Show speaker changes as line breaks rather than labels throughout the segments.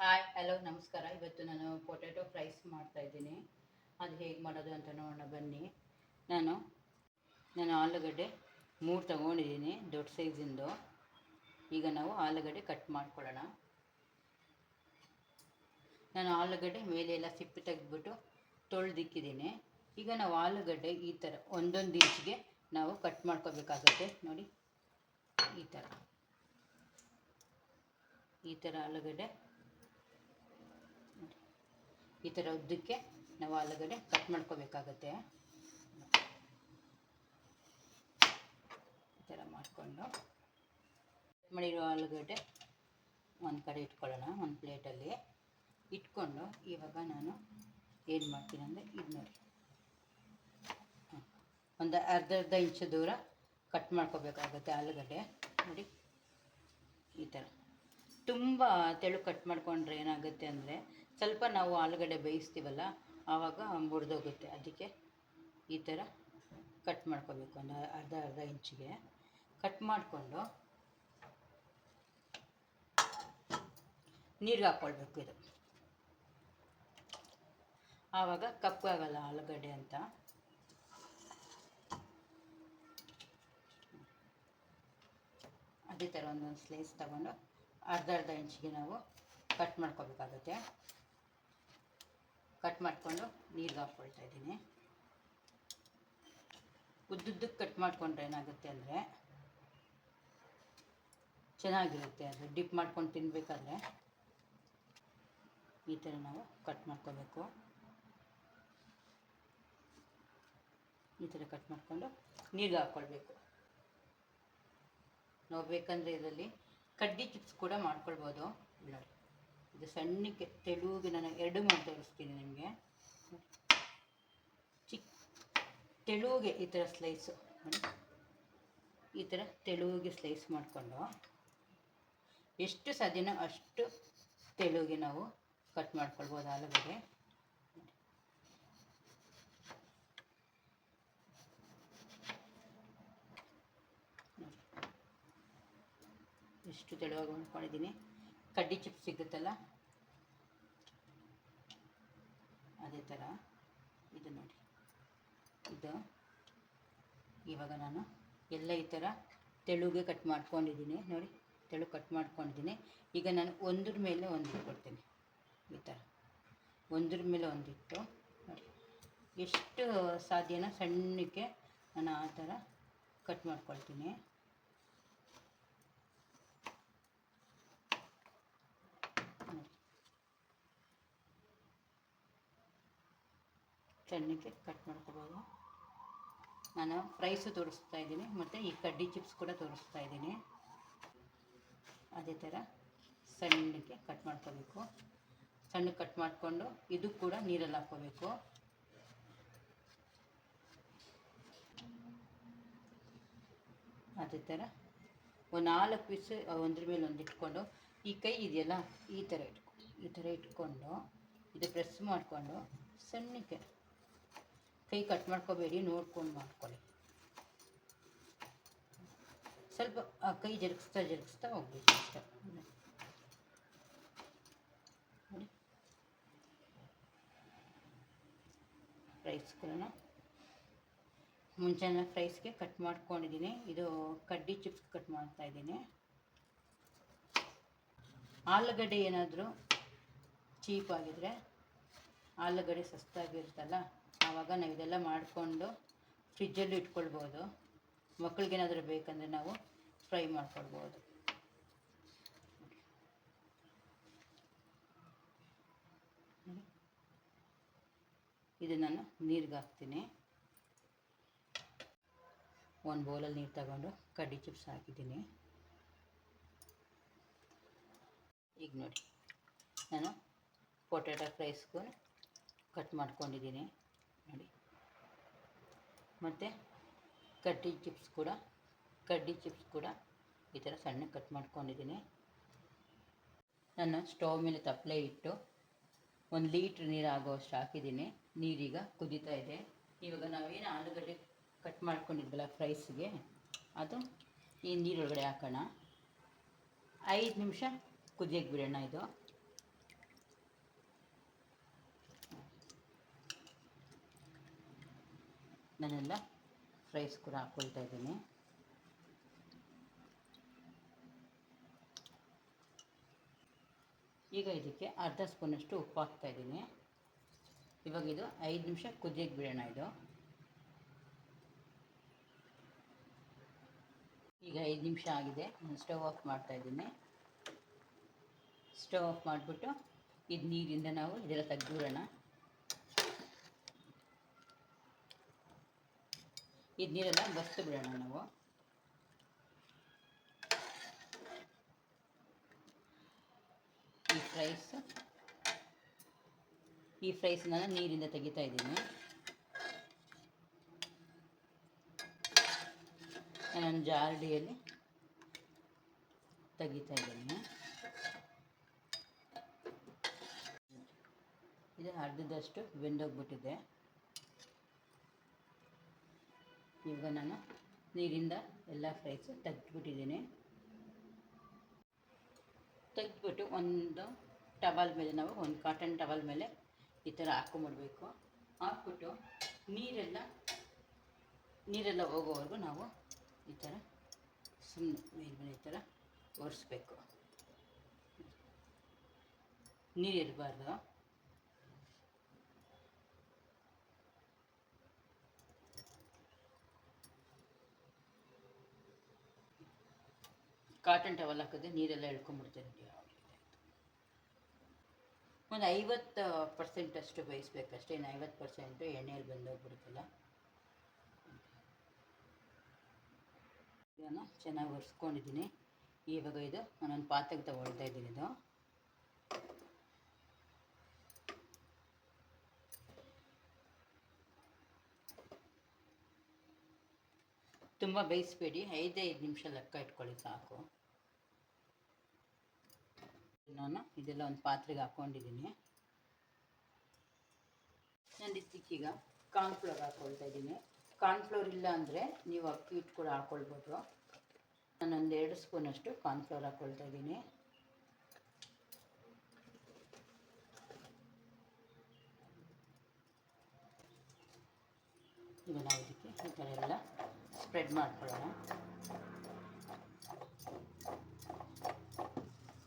Hi hello ನಮಸ್ಕಾರ. ಇವತ್ತು ನಾನು ಪೊಟ್ಯಾಟೊ ಫ್ರೈಸ್ ಮಾಡ್ತಾ ಇದ್ದೀನಿ. ಅದು ಹೇಗೆ ಮಾಡೋದು ಅಂತ ನೋಡೋಣ, ಬನ್ನಿ. ನಾನು ನಾನು ಆಲೂಗಡ್ಡೆ ಮೂರು ತಗೊಂಡಿದ್ದೀನಿ, ದೊಡ್ಡ ಸೈಜಿಂದು. ಈಗ ನಾವು ಆಲೂಗಡ್ಡೆ ಕಟ್ ಮಾಡ್ಕೊಳ್ಳೋಣ. ನಾನು ಆಲೂಗಡ್ಡೆ ಮೇಲೆ ಎಲ್ಲ ಸಿಪ್ಪೆ ತೆಗೆದ್ಬಿಟ್ಟು ತೊಳೆದಿಕ್ಕಿದ್ದೀನಿ ಈಗ ನಾವು ಆಲೂಗಡ್ಡೆ ಈ ಥರ ಒಂದೊಂದು ಇಂಚಿಗೆ ನಾವು ಕಟ್ ಮಾಡ್ಕೋಬೇಕಾಗತ್ತೆ. ನೋಡಿ, ಈ ಥರ ಈ ಥರ ಆಲೂಗಡ್ಡೆ ಈ ಥರ ಉದ್ದಕ್ಕೆ ನಾವು ಆಲೂಗಡ್ಡೆ ಕಟ್ ಮಾಡ್ಕೋಬೇಕಾಗತ್ತೆ. ಈ ಥರ ಮಾಡಿಕೊಂಡು ಮಾಡಿರೋ ಆಲೂಗಡ್ಡೆ ಒಂದು ಕಡೆ ಇಟ್ಕೊಳ್ಳೋಣ, ಒಂದು ಪ್ಲೇಟಲ್ಲಿ ಇಟ್ಕೊಂಡು ಇವಾಗ ನಾನು ಏನು ಮಾಡ್ತೀನಿ ಅಂದರೆ ಇದು ನೋಡಿ. ಒಂದು ಅರ್ಧ ಅರ್ಧ ಇಂಚು ದೂರ ಕಟ್ ಮಾಡ್ಕೋಬೇಕಾಗತ್ತೆ ಆಲೂಗಡ್ಡೆ. ನೋಡಿ. ಈ ಥರ. ತುಂಬ ತೆಳು ಕಟ್ ಮಾಡ್ಕೊಂಡ್ರೆ ಏನಾಗುತ್ತೆ ಅಂದರೆ ಸ್ವಲ್ಪ ನಾವು ಆಲೂಗಡ್ಡೆ ಬೇಯಿಸ್ತೀವಲ್ಲ, ಆವಾಗ ಮುರಿದೋಗುತ್ತೆ. ಅದಕ್ಕೆ ಈ ಥರ ಕಟ್ ಮಾಡ್ಕೋಬೇಕು, ಒಂದು ಅರ್ಧ ಅರ್ಧ ಇಂಚಿಗೆ. ಕಟ್ ಮಾಡಿಕೊಂಡು ನೀರಿಗೆ ಹಾಕ್ಕೊಳ್ಬೇಕು ಇದು. ಆವಾಗ ಕಪ್ಪಾಗಲ್ಲ ಆಲೂಗಡ್ಡೆ ಅಂತ. ಅದೇ ಥರ ಒಂದೊಂದು ಸ್ಲೈಸ್ ತಗೊಂಡು ಅರ್ಧ ಅರ್ಧ ಇಂಚಿಗೆ ನಾವು ಕಟ್ ಮಾಡ್ಕೋಬೇಕಾಗುತ್ತೆ. ಕಟ್ ಮಾಡಿಕೊಂಡು ನೀರಿಗೆ ಹಾಕ್ಕೊಳ್ತಾ ಇದ್ದೀನಿ. ಉದ್ದುದ್ದಕ್ಕೆ ಕಟ್ ಮಾಡಿಕೊಂಡ್ರೆ ಏನಾಗುತ್ತೆ ಅಂದರೆ ಚೆನ್ನಾಗಿರುತ್ತೆ ಅದು. ಡಿಪ್ ಮಾಡ್ಕೊಂಡು ತಿನ್ನಬೇಕಾದ್ರೆ ಈ ಥರ ನಾವು ಕಟ್ ಮಾಡ್ಕೋಬೇಕು. ಈ ಥರ ಕಟ್ ಮಾಡಿಕೊಂಡು ನೀರಿಗೆ ಹಾಕ್ಕೊಳ್ಬೇಕು. ನಾವು ಬೇಕಂದರೆ ಇದರಲ್ಲಿ ಕಡ್ಡಿ ಚಿಪ್ಸ್ ಕೂಡ ಮಾಡ್ಕೊಳ್ಬೋದು. ನೋಡಿ ಇದು ಸಣ್ಣಕ್ಕೆ ತೆಳುಗೆ ನಾನು ಎರಡು ಮಾಡಿ ತೋರಿಸ್ತೀನಿ ನಿಮಗೆ. ಚಿಕ್ಕ ತೆಳುಗೆ ಈ ಥರ ಸ್ಲೈಸು ಈ ಥರ ತೆಳುವಿಗೆ ಸ್ಲೈಸ್ ಮಾಡಿಕೊಂಡು ಎಷ್ಟು ಸಾಧ್ಯನೋ ಅಷ್ಟು ತೆಳುವಿಗೆ ನಾವು ಕಟ್ ಮಾಡ್ಕೊಳ್ಬೋದು ಆಲೂಗಡ್ಡೆ. ಎಷ್ಟು ತೆಳುವಾಗಿ ಮಾಡ್ಕೊಂಡಿದ್ದೀನಿ. ಕಡ್ಡಿ ಚಿಪ್ಸ್ ಸಿಗುತ್ತಲ್ಲ? ಅದೇ ಥರ ಇದು ನೋಡಿ. ಇದು ಇವಾಗ ನಾನು ಎಲ್ಲ ಈ ಥರ ತೆಳುಗೆ ಕಟ್ ಮಾಡ್ಕೊಂಡಿದ್ದೀನಿ. ನೋಡಿ, ತೆಳು ಕಟ್ ಮಾಡ್ಕೊಂಡಿದ್ದೀನಿ. ಈಗ ನಾನು ಒಂದ್ರ ಮೇಲೆ ಒಂದು ಇಟ್ಕೊಡ್ತೀನಿ. ಈ ಥರ. ಒಂದ್ರ ಮೇಲೆ ಒಂದಿಟ್ಟು ನೋಡಿ. ಎಷ್ಟು ಸಾಧ್ಯನೋ ಸಣ್ಣಕ್ಕೆ ನಾನು ಆ ಥರ ಕಟ್ ಮಾಡ್ಕೊಳ್ತೀನಿ ನೋಡಿ. ಸಣ್ಣಕ್ಕೆ ಕಟ್ ಮಾಡ್ಕೋಬೋದು. ನಾನು ಫ್ರೈಸು ತೋರಿಸ್ತಾ ಇದ್ದೀನಿ, ಮತ್ತು ಈ ಕಡ್ಡಿ ಚಿಪ್ಸ್ ಕೂಡ ತೋರಿಸ್ತಾ ಇದ್ದೀನಿ. ಅದೇ ಥರ ಸಣ್ಣಕ್ಕೆ ಕಟ್ ಮಾಡ್ಕೋಬೇಕು. ಸಣ್ಣ ಕಟ್ ಮಾಡಿಕೊಂಡು ಇದು ಕೂಡ ನೀರಲ್ಲಿ ಹಾಕ್ಕೋಬೇಕು. ಅದೇ ಥರ ಒಂದು ನಾಲ್ಕು ಪೀಸ್ ಒಂದ್ರ ಮೇಲೆ ಒಂದು ಇಟ್ಕೊಂಡು, ಈ ಕೈ ಇದೆಯಲ್ಲ, ಈ ಥರ ಇಟ್ಕೊ ಈ ಥರ ಇಟ್ಕೊಂಡು, ಇದು ಪ್ರೆಸ್ ಮಾಡಿಕೊಂಡು ಸಣ್ಣಕ್ಕೆ ಕೈ ಕಟ್ ಮಾಡ್ಕೋಬೇಡಿ, ನೋಡ್ಕೊಂಡು ಮಾಡ್ಕೊಳ್ಳಿ. ಸ್ವಲ್ಪ, ಆ ಕೈ ಜರುಗಿಸ್ತಾ ಜರುಗಿಸ್ತಾ ಹೋಗ್ಬೇಕು ಅಷ್ಟೇ. ರೈಸ್ಗಳನ್ನ ಮುಂಚೆನೇ ಫ್ರೈಸ್ಗೆ ಕಟ್ ಮಾಡ್ಕೊಂಡಿದ್ದೀನಿ. ಇದು ಕಡ್ಡಿ ಚಿಪ್ಸ್ ಕಟ್ ಮಾಡ್ತಾ ಇದ್ದೀನಿ. ಆಲೂಗಡ್ಡೆ ಏನಾದರೂ ಚೀಪ್ ಆಗಿದ್ರೆ, ಆಲೂಗಡ್ಡೆ ಸಸ್ತಾಗಿರುತ್ತಲ್ಲ ಆವಾಗ ನಾವು ಇದೆಲ್ಲ ಮಾಡಿಕೊಂಡು ಫ್ರಿಜ್ಜಲ್ಲಿ ಇಟ್ಕೊಳ್ಬೋದು. ಮಕ್ಕಳಿಗೇನಾದರೂ ಬೇಕಂದರೆ ನಾವು ಫ್ರೈ ಮಾಡ್ಕೊಳ್ಬೋದು. ಇದು ನಾನು ನೀರಿಗೆ ಹಾಕ್ತೀನಿ. ಒಂದು ಬೌಲಲ್ಲಿ ನೀರು ತಗೊಂಡು ಕಡ್ಡಿ ಚಿಪ್ಸ್ ಹಾಕಿದ್ದೀನಿ. ಈಗ ನೋಡಿ, ನಾನು ಪೊಟ್ಯಾಟೊ ಫ್ರೈಸ್ಗೂ ಕಟ್ ಮಾಡ್ಕೊಂಡಿದ್ದೀನಿ. ನೋಡಿ. ಮತ್ತು ಕಡ್ಡಿ ಚಿಪ್ಸ್ ಕೂಡ, ಕಡ್ಡಿ ಚಿಪ್ಸ್ ಕೂಡ ಈ ಥರ ಸಣ್ಣ ಕಟ್ ಮಾಡ್ಕೊಂಡಿದ್ದೀನಿ. ನಾನು ಸ್ಟವ್ ಮೇಲೆ ತಪ್ಪಲೆ ಇಟ್ಟು ಒಂದು ಲೀಟ್ರ್ ನೀರು ಆಗೋಷ್ಟು ಹಾಕಿದ್ದೀನಿ. ನೀರೀಗ ಕುದೀತಾ ಇದೆ. ಇವಾಗ ನಾವೇನು ಆಲೂಗಡ್ಡೆ ಕಟ್ ಮಾಡ್ಕೊಂಡಿದ್ವಲ್ಲ ಫ್ರೈಸ್ಗೆ ಅದು ಈ ನೀರೊಳಗಡೆ ಹಾಕೋಣ. ಐದು ನಿಮಿಷ ಕುದಿಯೋಕ್ಕೆ ಬಿಡೋಣ ಇದು. ನಾನೆಲ್ಲ ಫ್ರೈಸ್ ಕೂಡ ಹಾಕ್ಕೊಳ್ತಾ ಇದ್ದೀನಿ. ಈಗ ಇದಕ್ಕೆ ಅರ್ಧ ಸ್ಪೂನಷ್ಟು ಉಪ್ಪು ಹಾಕ್ತಾ ಇದ್ದೀನಿ. ಇವಾಗ ಇದು ಐದು ನಿಮಿಷ ಕುದಿಯಕ್ಕೆ ಬಿಡೋಣ ಇದು. ಈಗ ಐದು ನಿಮಿಷ ಆಗಿದೆ. ನಾನು ಸ್ಟವ್ ಆಫ್ ಮಾಡ್ತಾ ಇದ್ದೀನಿ. ಸ್ಟವ್ ಆಫ್ ಮಾಡಿಬಿಟ್ಟು ಇದು ನೀರಿಂದ ನಾವು ಇದೆಲ್ಲ ತೆಗೆದುಬಿಡೋಣ ಇದು ನೀರೆಲ್ಲ ಬಸ್ತು ಬಿಡೋಣ ನಾವು. ಈ ಫ್ರೈಸ್. ಈ ಫ್ರೈಸ್ ನಾನು ನೀರಿಂದ ತೆಗಿತಾ ಇದ್ದೀನಿ. ನಾನು ಜಾರ್ಡಿಯಲ್ಲಿ ತೆಗಿತಾ ಇದ್ದೀನಿ. ಇದು ಅರ್ಧದಷ್ಟು ಬೆಂದೋಗ್ಬಿಟ್ಟಿದೆ. ಈಗ ನಾನು ನೀರಿಂದ ಎಲ್ಲ ಫ್ರೈಸು ತೆಗೆದ್ಬಿಟ್ಟಿದ್ದೀನಿ. ತೆಗೆದ್ಬಿಟ್ಟು ಒಂದು ಟವಲ್ ಮೇಲೆ ನಾವು ಒಂದು ಕಾಟನ್ ಟವಲ್ ಮೇಲೆ ಈ ಥರ ಹಾಕ್ಕೊಂಬಿಡ್ಬೇಕು ಹಾಕ್ಬಿಟ್ಟು ನೀರೆಲ್ಲ ನೀರೆಲ್ಲ ಹೋಗೋವರೆಗೂ ನಾವು ಈ ಥರ ಸುಮ್ಮನೆ ಮೇಲ್ಮೇಲೆ ಈ ಥರ ಒರೆಸ್ಬೇಕು. ನೀರು ಇರಬಾರ್ದು. ಕಾಟನ್ ಟವಲ್ ಹಾಕಿದ್ರೆ ನೀರೆಲ್ಲ ಎಳ್ಕೊಂಡ್ಬಿಡ್ತೇನೆ ಒಂದು ಐವತ್ತು ಪರ್ಸೆಂಟ್ ಅಷ್ಟು ಬೇಯಿಸ್ಬೇಕಷ್ಟೇ, ಇನ್ನು ಐವತ್ತು ಪರ್ಸೆಂಟು ಎಣ್ಣೆಯಲ್ಲಿ ಬಂದೋಗ್ಬಿಡುತ್ತಲ್ಲ. ಚೆನ್ನಾಗಿ ಒರೆಸ್ಕೊಂಡಿದ್ದೀನಿ. ಇವಾಗ ಇದು ನಾನೊಂದು ಪಾತ್ರೆಗೆ ತಗೊಳ್ತಾ ಇದ್ದೀನಿ ಇದು. ತುಂಬ ಬೇಯಿಸ್ಬೇಡಿ ಐದೈದು ಐದು ನಿಮಿಷ ಲೆಕ್ಕ ಇಟ್ಕೊಳ್ಳಿ ಸಾಕು. ನಾನು ಇದೆಲ್ಲ ಒಂದು ಪಾತ್ರೆಗೆ ಹಾಕ್ಕೊಂಡಿದ್ದೀನಿ. ನಾನು ಇದಕ್ಕೀಗ ಕಾರ್ನ್ಫ್ಲೋರ್ ಹಾಕ್ಕೊಳ್ತಾ ಇದ್ದೀನಿ. ಕಾರ್ನ್ಫ್ಲೋರ್ ಇಲ್ಲ ಅಂದರೆ ನೀವು ಅಕ್ಕಿ ಹಿಟ್ಟು ಕೂಡ ಹಾಕ್ಕೊಳ್ಬೋದು ನಾನೊಂದು ಎರಡು ಸ್ಪೂನಷ್ಟು ಕಾರ್ನ್ಫ್ಲೋರ್ ಹಾಕ್ಕೊಳ್ತಾ ಇದ್ದೀನಿ. ಈಗ ನಾವು ಇದಕ್ಕೆ ಈ ಥರ ಎಲ್ಲ ಸ್ಪ್ರೆಡ್ ಮಾಡ್ಕೊಳ್ಳೋಣ.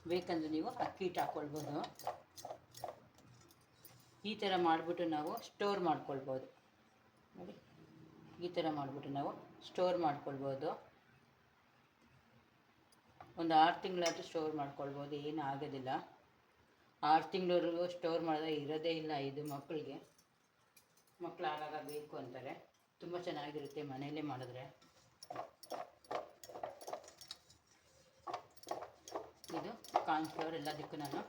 ಬೇಕಂದ್ರೆ ನೀವು ಅಕ್ಕಿ ಹಿಟ್ಟು ಹಾಕ್ಕೊಳ್ಬೋದು ಈ ಥರ ಮಾಡಿಬಿಟ್ಟು ನಾವು ಸ್ಟೋರ್ ಮಾಡ್ಕೊಳ್ಬೋದು. ನೋಡಿ, ಈ ಥರ ಮಾಡಿಬಿಟ್ಟು ನಾವು ಸ್ಟೋರ್ ಮಾಡ್ಕೊಳ್ಬೋದು. ಒಂದು ಆರು ತಿಂಗಳಾದರೂ ಸ್ಟೋರ್ ಮಾಡ್ಕೊಳ್ಬೋದು, ಏನು ಆಗೋದಿಲ್ಲ. ಆರು ತಿಂಗಳವರೆಗೂ ಸ್ಟೋರ್ ಮಾಡಿದಾಗ ಇರೋದೇ ಇಲ್ಲ ಇದು ಮಕ್ಕಳಿಗೆ. ಮಕ್ಕಳು ಆಗಾಗ ಬೇಕು ಅಂತಾರೆ. ತುಂಬ ಚೆನ್ನಾಗಿರುತ್ತೆ ಮನೆಯಲ್ಲೇ ಮಾಡಿದ್ರೆ ಇದು ಕಾರ್ನ್ಫ್ಲವರ್ ಎಲ್ಲದಕ್ಕೂ ನಾನು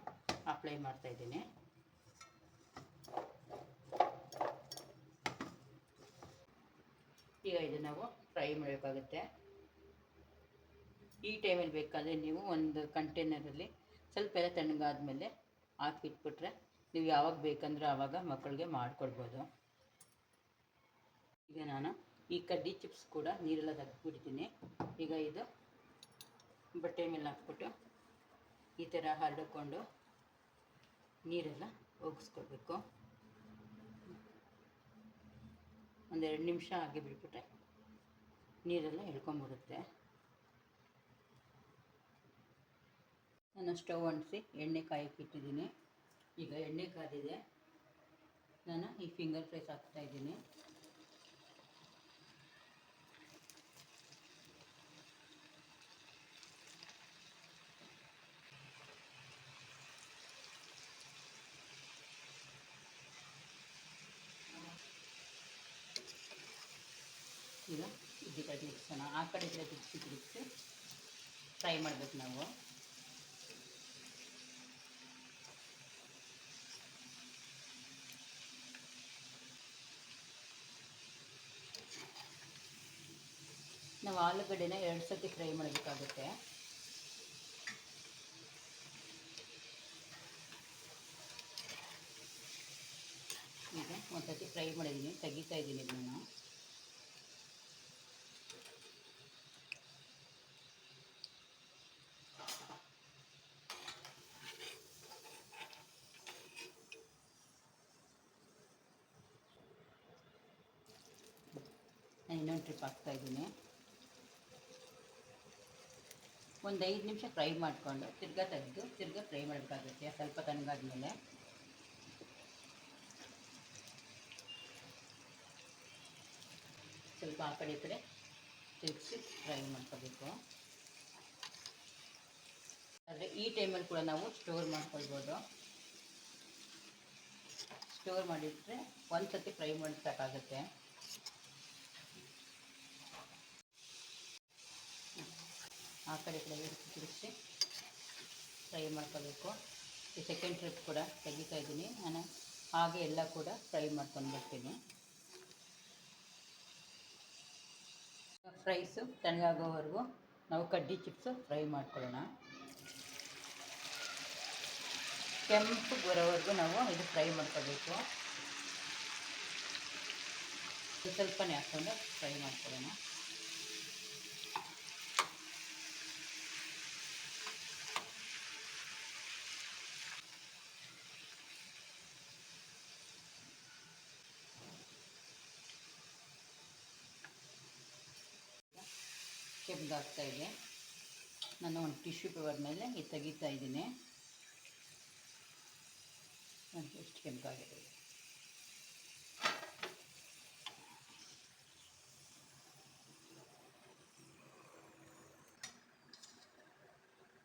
ಅಪ್ಲೈ ಮಾಡ್ತಾ ಇದ್ದೀನಿ. ಈಗ ಇದು ನಾವು ಫ್ರೈ ಮಾಡಬೇಕಾಗುತ್ತೆ. ಈ ಟೈಮಲ್ಲಿ ಬೇಕಾದರೆ ನೀವು ಒಂದು ಕಂಟೈನರಲ್ಲಿ ಸ್ವಲ್ಪ ಎಲ್ಲ ತಣ್ಣಗಾದ್ಮೇಲೆ ಹಾಕಿಟ್ಬಿಟ್ರೆ ನೀವು ಯಾವಾಗ ಬೇಕಂದ್ರೆ ಆವಾಗ ಮಕ್ಕಳಿಗೆ ಮಾಡಿಕೊಡ್ಬೋದು. ಈಗ ನಾನು ಈ ಕಡ್ಡಿ ಚಿಪ್ಸ್ ಕೂಡ ನೀರೆಲ್ಲ ತೆಗೆದ್ಬಿಡ್ತೀನಿ ಈಗ ಇದು ಬಟ್ಟೆ ಮೇಲೆ ಹಾಕ್ಬಿಟ್ಟು ಈ ಥರ ಹರಡಿಕೊಂಡು ನೀರೆಲ್ಲ ಒಗ್ಸ್ಕೊಳ್ಬೇಕು ಒಂದೆರಡು ನಿಮಿಷ ಹಾಗೆ ಬಿಟ್ಬಿಟ್ರೆ ನೀರೆಲ್ಲ ಎಳ್ಕೊಂಬಿಡುತ್ತೆ. ನಾನು ಸ್ಟವ್ ಅಂಟಿಸಿ ಎಣ್ಣೆ ಕಾಯಕ್ಕಿಟ್ಟಿದ್ದೀನಿ ಈಗ ಎಣ್ಣೆ ಕಾದಿದೆ. ನಾನು ಈ ಫಿಂಗರ್ ಫ್ರೈಸ್ ಹಾಕ್ತಾ ಇದ್ದೀನಿ ಈಗ ಇದ್ದ ಕಡೆ ತಿರ್ಗಿಸೋಣ ಆ ಕಡೆ ಈ ಕಡೆ ತಿರ್ಗಿಸಿ ತಿರುಗಿಸಿ ಫ್ರೈ ಮಾಡಬೇಕು ನಾವು. ನಾವು ಆಲೂಗಡ್ಡೆನ ಎರಡು ಸತಿ ಫ್ರೈ ಮಾಡಬೇಕಾಗುತ್ತೆ ಈಗ ಒಂದು ಸತಿ ಫ್ರೈ ಮಾಡಿದ್ದೀನಿ ತೆಗಿತಾ ಇದ್ದೀನಿ ಇದನ್ನು ಇನ್ನೊಂದು ಟ್ರಿಪ್ ಹಾಕ್ತಾಯಿದ್ದೀನಿ ಒಂದು ಐದು ನಿಮಿಷ ಫ್ರೈ ಮಾಡಿಕೊಂಡು ತಿರ್ಗಾ ತೆಗೆದು, ತಿರ್ಗಾ ಫ್ರೈ ಮಾಡಬೇಕಾಗುತ್ತೆ, ಸ್ವಲ್ಪ ತಣ್ಣಗಾದ್ಮೇಲೆ. ಸ್ವಲ್ಪ ಆ ಕಡೆ ಈ ಕಡೆ ತಿರುಗಿಸಿ ಫ್ರೈ ಮಾಡ್ಕೋಬೇಕು. ಆದರೆ ಈ ಟೈಮಲ್ಲಿ ಕೂಡ ನಾವು ಸ್ಟೋರ್ ಮಾಡ್ಕೊಳ್ಬೋದು. ಸ್ಟೋರ್ ಮಾಡಿಟ್ರೆ ಒಂದು ಸತಿ ಫ್ರೈ ಮಾಡಿ ಆ ಕಡೆ ಈ ಕಡೆ ತಿರುಗಿಸಿ ಫ್ರೈ ಮಾಡ್ಕೋಬೇಕು. ಈ ಸೆಕೆಂಡ್ ಟ್ರಿಪ್ ಕೂಡ ತೆಗಿತಾ ಇದ್ದೀನಿ. ನಾನು ಹಾಗೆ ಎಲ್ಲ ಕೂಡ ಫ್ರೈ ಮಾಡ್ಕೊಂಡು ಬರ್ತೀನಿ. ಫ್ರೈಸು ತಣ್ಣಗಾಗೋವರೆಗೂ ನಾವು ಕಡ್ಡಿ ಚಿಪ್ಸು ಫ್ರೈ ಮಾಡ್ಕೊಳ್ಳೋಣ. ಕೆಂಪು ಬರೋವರೆಗೂ ನಾವು ಇದು ಫ್ರೈ ಮಾಡ್ಕೋಬೇಕು. ಸ್ವಲ್ಪನೇ ಹಾಕ್ಕೊಂಡು ಫ್ರೈ ಮಾಡ್ಕೊಳ್ಳೋಣ. ಕೆಂಪಾಗ್ತಾ ಇದೆ. ನಾನು ಒಂದು ಟಿಶ್ಯೂ ಪೇಪರ್ ಮೇಲೆ ಈ ತೆಗಿತಾ ಇದ್ದೀನಿ. ನನಗೆ ಎಷ್ಟು ಕೆಂಪಾಗಿದೆ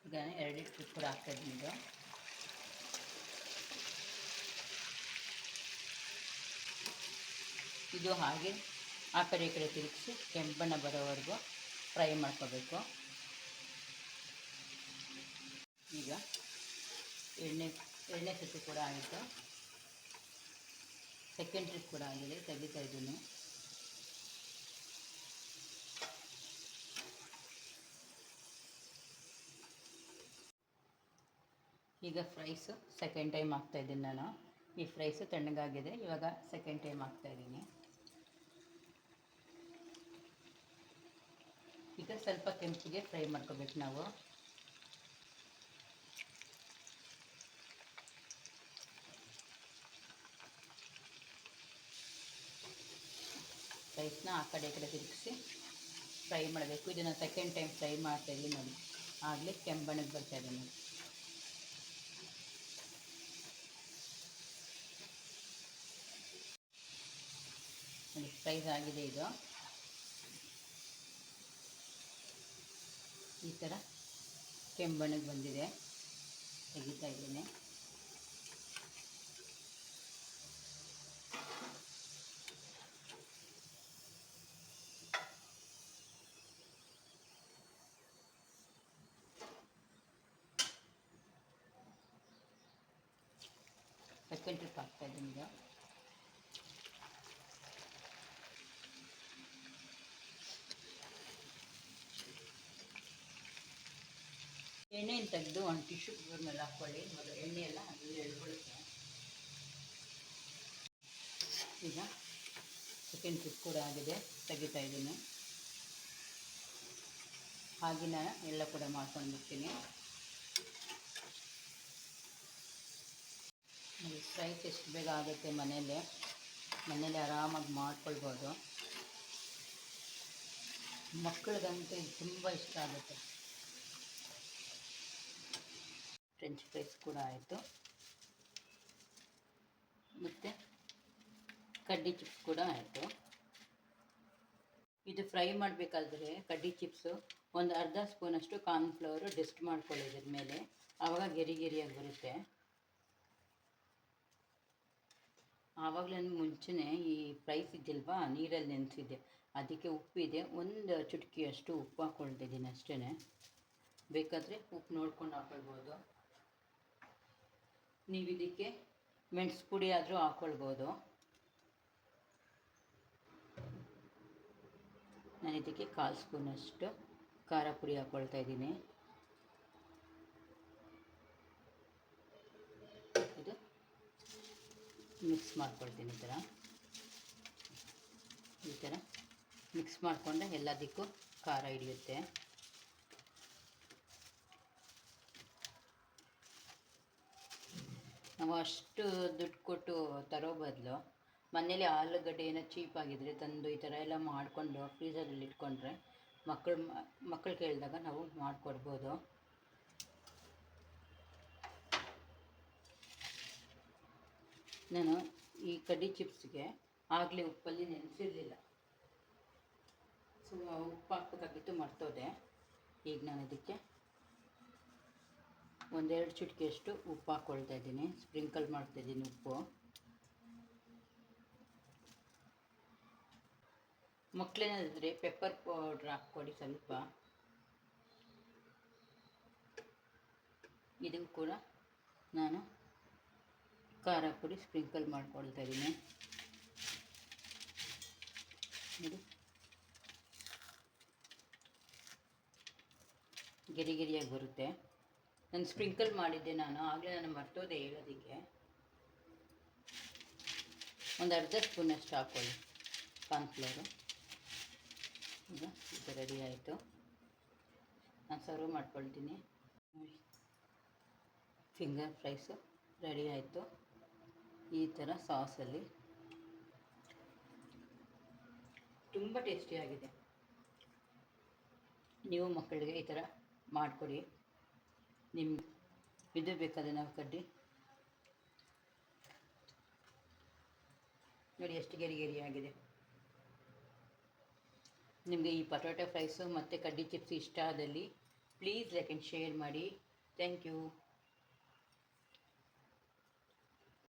ಈಗ ಎರಡು ಟ್ರಿಪ್ ಕೂಡ ಹಾಕ್ತಾ ಇದ್ದೀನಿ ಇದು. ಇದು ಹಾಗೆ ಆ ಕಡೆ ಈ ಕಡೆ ತಿರುಗಿಸಿ ಕೆಂಪಣ್ಣ ಬರೋವರೆಗೂ ಫ್ರೈ ಮಾಡ್ಕೋಬೇಕು. ಈಗ ಎಣ್ಣೆ ಎಣ್ಣೆ ಸತಿ ಕೂಡ ಆಯಿತು. ಸೆಕೆಂಡ್ ಟ್ರಿಪ್ ಕೂಡ ಆಗಿದೆ, ತೆಗಿತಾ ಇದ್ದೀನಿ. ಈಗ ಫ್ರೈಸು ಸೆಕೆಂಡ್ ಟೈಮ್ ಹಾಕ್ತಾಯಿದ್ದೀನಿ ನಾನು. ಈ ಫ್ರೈಸು ತಣ್ಣಗಾಗಿದೆ, ಇವಾಗ ಸೆಕೆಂಡ್ ಟೈಮ್ ಹಾಕ್ತಾ ಈಗ ಸ್ವಲ್ಪ ಕೆಂಪಿಗೆ ಫ್ರೈ ಮಾಡ್ಕೋಬೇಕು ನಾವು. ರೈಸ್ನ ಆ ಕಡೆ ಈ ಕಡೆ ತಿರುಗಿಸಿ ಫ್ರೈ ಮಾಡಬೇಕು. ಇದನ್ನು ಸೆಕೆಂಡ್ ಟೈಮ್ ಫ್ರೈ ಮಾಡ್ತಾ ಇದ್ದೀನಿ ನೋಡಿ. ಆಗಲಿ ಕೆಂಬಣ್ಣಗೆ ಬರ್ತಾ ಇದೆ ನೋಡಿ. ನೋಡಿ ಫ್ರೈಸ್ ಆಗಿದೆ ಇದು. ಈ ಥರ ಕೆಂಬಣ್ಣಗೆ ಬಂದಿದೆ. ತೆಗಿತಾ ಇದ್ದೀನಿ. ಸೆಕೆಂಡ್ ಟ್ರಿಪ್ ಆಗ್ತಾ ಇದ್ದೀನಿ ಎಣ್ಣೆಯನ್ನು ತೆಗೆದು ಒಂದು ಟಿಶ್ಯೂ ಪೇಪರ್ ಮೇಲೆ ಹಾಕ್ಕೊಳ್ಳಿ. ಮೊದಲು ಎಣ್ಣೆ ಎಲ್ಲ ಅದರಲ್ಲಿ ಎಳ್ಕೊಳ್ಳುತ್ತೆ ಈಗ ಸೆಕೆಂಡ್ ಕುಕ್ ಕೂಡ ಆಗಿದೆ. ತೆಗಿತಾ ಇದ್ದೀನಿ. ಹಾಗೆ ನಾನು ಎಲ್ಲ ಕೂಡ ಮಾಡ್ಕೊಂಡು ಬಿಡ್ತೀನಿ ಫ್ರೈಸ್ ಎಷ್ಟು ಬೇಗ ಆಗುತ್ತೆ ಮನೇಲಿ ಮನೇಲಿ ಆರಾಮಾಗಿ ಮಾಡ್ಕೊಳ್ಬೋದು. ಮಕ್ಕಳಿಗಂತೂ ತುಂಬ ಇಷ್ಟ ಆಗುತ್ತೆ. ಫ್ರೆಂಚ್ ಫ್ರೈಸ್ ಕೂಡ ಆಯಿತು. ಮತ್ತು ಕಡ್ಡಿ ಚಿಪ್ಸ್ ಕೂಡ ಆಯಿತು. ಇದು ಫ್ರೈ ಮಾಡಬೇಕಾದ್ರೆ ಕಡ್ಡಿ ಚಿಪ್ಸು ಒಂದು ಅರ್ಧ ಸ್ಪೂನಷ್ಟು ಕಾರ್ನ್ಫ್ಲವರು ಡಿಸ್ಟ್ ಮಾಡ್ಕೊಳ್ಳಿ ಮೇಲೆ ಆವಾಗ ಗಿರಿ ಗಿರಿಯಾಗಿ ಬರುತ್ತೆ. ಆವಾಗಲೇ ಮುಂಚೆನೇ ಈ ಫ್ರೈಸ್ ಇದೆಯಲ್ವಾ ನೀರಲ್ಲಿ ನೆನೆಸಿದ್ದೆ. ಅದಕ್ಕೆ ಉಪ್ಪಿದೆ ಒಂದು ಚುಟಕಿಯಷ್ಟು ಉಪ್ಪು ಹಾಕ್ಕೊಳ್ತಿದ್ದೀನಿ ಅಷ್ಟೇ ಬೇಕಾದರೆ ಉಪ್ಪು ನೋಡ್ಕೊಂಡು ಹಾಕ್ಕೊಳ್ಬೋದು ನೀವು ಇದಕ್ಕೆ ಮೆಣಸು ಪುಡಿ ಆದರೂ ಹಾಕ್ಕೊಳ್ಬೋದು ನಾನು ಇದಕ್ಕೆ ಕಾಲು ಸ್ಪೂನಷ್ಟು ಖಾರ ಪುಡಿ ಹಾಕ್ಕೊಳ್ತಾ ಇದ್ದೀನಿ. ಇದು ಮಿಕ್ಸ್ ಮಾಡ್ಕೊಳ್ತೀನಿ ಈ ಥರ. ಈ ಥರ ಮಿಕ್ಸ್ ಮಾಡಿಕೊಂಡ್ರೆ ಎಲ್ಲದಕ್ಕೂ ಖಾರ ಹಿಡಿಯುತ್ತೆ. ನಾವು ಅಷ್ಟು ದುಡ್ಡು ಕೊಟ್ಟು ತರೋ ಬದಲು ಮನೇಲಿ ಆಲೂಗಡ್ಡೆ ಏನೋ ಚೀಪಾಗಿದ್ದರೆ ತಂದು ಈ ಥರ ಎಲ್ಲ ಮಾಡಿಕೊಂಡು ಫ್ರೀಸರಲ್ಲಿ ಇಟ್ಕೊಂಡ್ರೆ ಮಕ್ಕಳು ಮಕ್ಕಳು ಕೇಳಿದಾಗ ನಾವು ಮಾಡಿಕೊಡ್ಬೋದು. ನಾನು ಈ ಕಡ್ಡಿ ಚಿಪ್ಸ್ಗೆ ಆಗಲೇ ಉಪ್ಪಲ್ಲಿ ನೆನೆಸಿರಲಿಲ್ಲ. ಸೊ ಉಪ್ಪು ಹಾಕಬೇಕಾಗಿತ್ತು ಮರ್ತೋದೆ. ಈಗ ನಾನು ಇದಕ್ಕೆ ಒಂದೆರಡು ಚಿಟಿಕೆಯಷ್ಟು ಉಪ್ಪು ಹಾಕ್ಕೊಳ್ತಾ ಇದ್ದೀನಿ. ಸ್ಪ್ರಿಂಕಲ್ ಮಾಡ್ತಾ ಇದ್ದೀನಿ ಉಪ್ಪು. ಮಕ್ಕಳೇನಾದರೆ ಪೆಪ್ಪರ್ ಪೌಡ್ರ್ ಹಾಕ್ಕೊಡಿ ಸ್ವಲ್ಪ. ಇದು ಕೂಡ ನಾನು ಖಾರ ಪುಡಿ ಸ್ಪ್ರಿಂಕಲ್ ಮಾಡ್ಕೊಳ್ತಾ ಇದ್ದೀನಿ. ನೋಡಿ. ಗೆರಿ ಗೆರಿಯಾಗಿ ಬರುತ್ತೆ. ನಾನು ಸ್ಪ್ರಿಂಕಲ್ ಮಾಡಿದ್ದೆ ನಾನು, ಆಗಲೇ ನಾನು ಮರ್ತೋದೆ ಹೇಳೋದಕ್ಕೆ ಒಂದು ಅರ್ಧ ಸ್ಪೂನಷ್ಟು ಹಾಕ್ಕೊಳ್ಳಿ ಕಾರ್ನ್ಫ್ಲೋರು ಈಗ ಇದು ರೆಡಿ ಆಯಿತು. ನಾನು ಸರ್ವ್ ಮಾಡ್ಕೊಳ್ತೀನಿ. ಫಿಂಗರ್ ಫ್ರೈಸು ರೆಡಿ ಆಯಿತು. ಈ ಥರ ಸಾಸಲ್ಲಿ ತುಂಬ ಟೇಸ್ಟಿಯಾಗಿದೆ ನೀವು ಮಕ್ಕಳಿಗೆ ಈ ಥರ ಮಾಡಿಕೊಡಿ. ನಿಮ್ಮ ಇದು ಬೇಕಾದ್ರೆ ನಾವು ಕಡ್ಡಿ. ನೋಡಿ, ಎಷ್ಟು ಗೆರಿ ಗೆರಿ ಆಗಿದೆ. ನಿಮಗೆ ಈ ಪಟೋಟೊ ಫ್ರೈಸು ಮತ್ತು ಕಡ್ಡಿ ಚಿಪ್ಸ್ ಇಷ್ಟ ಆದಲ್ಲಿ ಪ್ಲೀಸ್ ಲೈಕ್ ಆ್ಯಂಡ್ ಶೇರ್ ಮಾಡಿ. Thank you